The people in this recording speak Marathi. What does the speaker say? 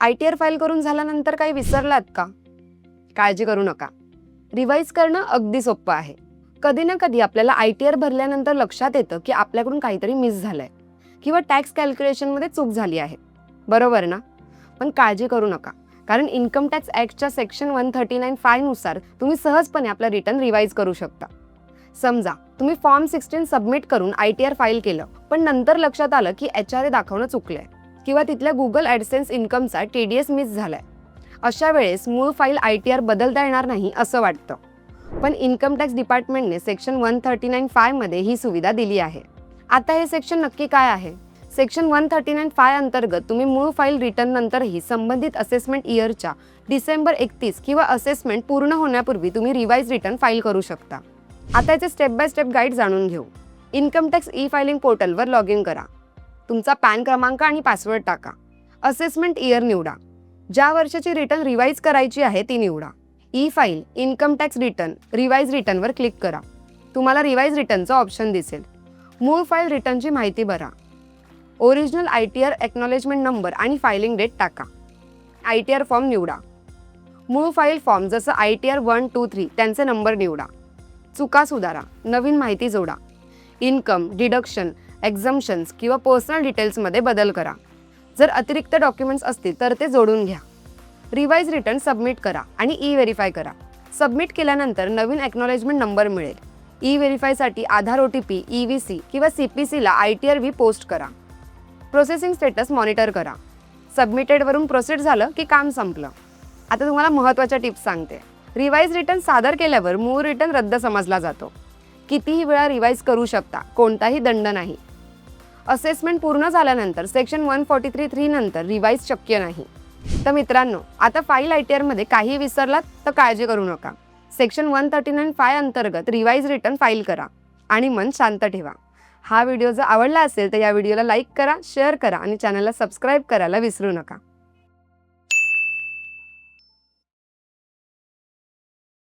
आय टी आर फाईल करून झाल्यानंतर काही विसरलात का? काळजी करू नका. रिवाईज करणं अगदी सोपं आहे. कधी ना कधी आपल्याला आय टी आर भरल्यानंतर लक्षात येतं की आपल्याकडून काहीतरी मिस झालंय किंवा टॅक्स कॅल्क्युलेशनमध्ये चूक झाली आहे. बरोबर ना? पण काळजी करू नका. कारण इन्कम टॅक्स ॲक्टच्या सेक्शन वन थर्टी नाईन फायनुसार तुम्ही सहजपणे आपला रिटर्न रिवाईज करू शकता. समजा तुम्ही फॉर्म सिक्स्टीन सबमिट करून आय टी आर फाईल केलं पण नंतर लक्षात आलं की एच आर ए दाखवणं चुकलंय. किंवा तिथल्या गुगल ॲडसेन्स इन्कमचा टी डी एस मिस झाला आहे अशा वेळेस मूळ फाईल आय टी आर बदलता येणार नाही असं वाटतं. पण इन्कम टॅक्स डिपार्टमेंटने सेक्शन वन थर्टी नाईन फायमध्ये ही सुविधा दिली आहे. आता हे सेक्शन नक्की काय आहे? Section one thirty nine five अंतर्गत तुम्ही मूळ फाईल रिटर्न नंतरही संबंधित असेसमेंट इयरच्या डिसेंबर एकतीस किंवा असेसमेंट पूर्ण होण्यापूर्वी तुम्ही रिवाईज रिटर्न फाईल करू शकता. आता याचे स्टेप बाय स्टेप गाईड जाणून घेऊ. इन्कम टॅक्स ई फायलिंग पोर्टलवर लॉग इन करा. तुमचा पॅन क्रमांक आणि पासवर्ड टाका. असेसमेंट इयर निवडा. ज्या वर्षाची रिटर्न रिवाईज करायची आहे ती निवडा. E file income tax return revise रिटर्नवर click करा. तुम्हाला रिवाईज रिटर्नचं ऑप्शन दिसेल. मूळ फाईल रिटर्नची माहिती भरा. Original I T R acknowledgement number आणि फायलिंग डेट टाका. आय टी आर फॉर्म निवडा. मूळ फाईल फॉर्म जसं I T R one two three त्यांचे नंबर निवडा. चुका सुधारा. नवीन माहिती जोडा. इन्कम डिडक्शन एक्झम्शन्स किंवा पर्सनल डिटेल्समध्ये बदल करा. जर अतिरिक्त डॉक्युमेंट्स असतील तर ते जोडून घ्या. रिवाईज रिटर्न सबमिट करा आणि ई व्हेरीफाय करा. सबमिट केल्यानंतर नवीन एक्नॉलेजमेंट नंबर मिळेल. E व्हेरीफायसाठी Aadhaar O T P E V C किंवा सी पी सीला I T R V post करा. प्रोसेसिंग स्टेटस मॉनिटर करा. सबमिटेडवरून प्रोसेस झालं की काम संपलं. आता तुम्हाला महत्त्वाच्या टिप्स सांगते. रिवाईज रिटर्न सादर केल्यावर मूळ रिटर्न रद्द समजला जातो. कितीही वेळा रिवाईज करू शकता कोणताही दंड नाही. असेसमेंट पूर्ण झाल्यानंतर section one forty three three नंतर रिवाईज शक्य नाही. तर मित्रांनो आता फाईल आय टी आरमध्ये काही विसरलात तर काळजी करू नका. Section one thirty nine five अंतर्गत रिवाईज रिटर्न फाईल करा आणि मन शांत ठेवा. हा व्हिडिओ जर आवडला असेल तर या व्हिडिओला लाईक करा शेअर करा आणि चॅनलला सबस्क्राईब करायला विसरू नका.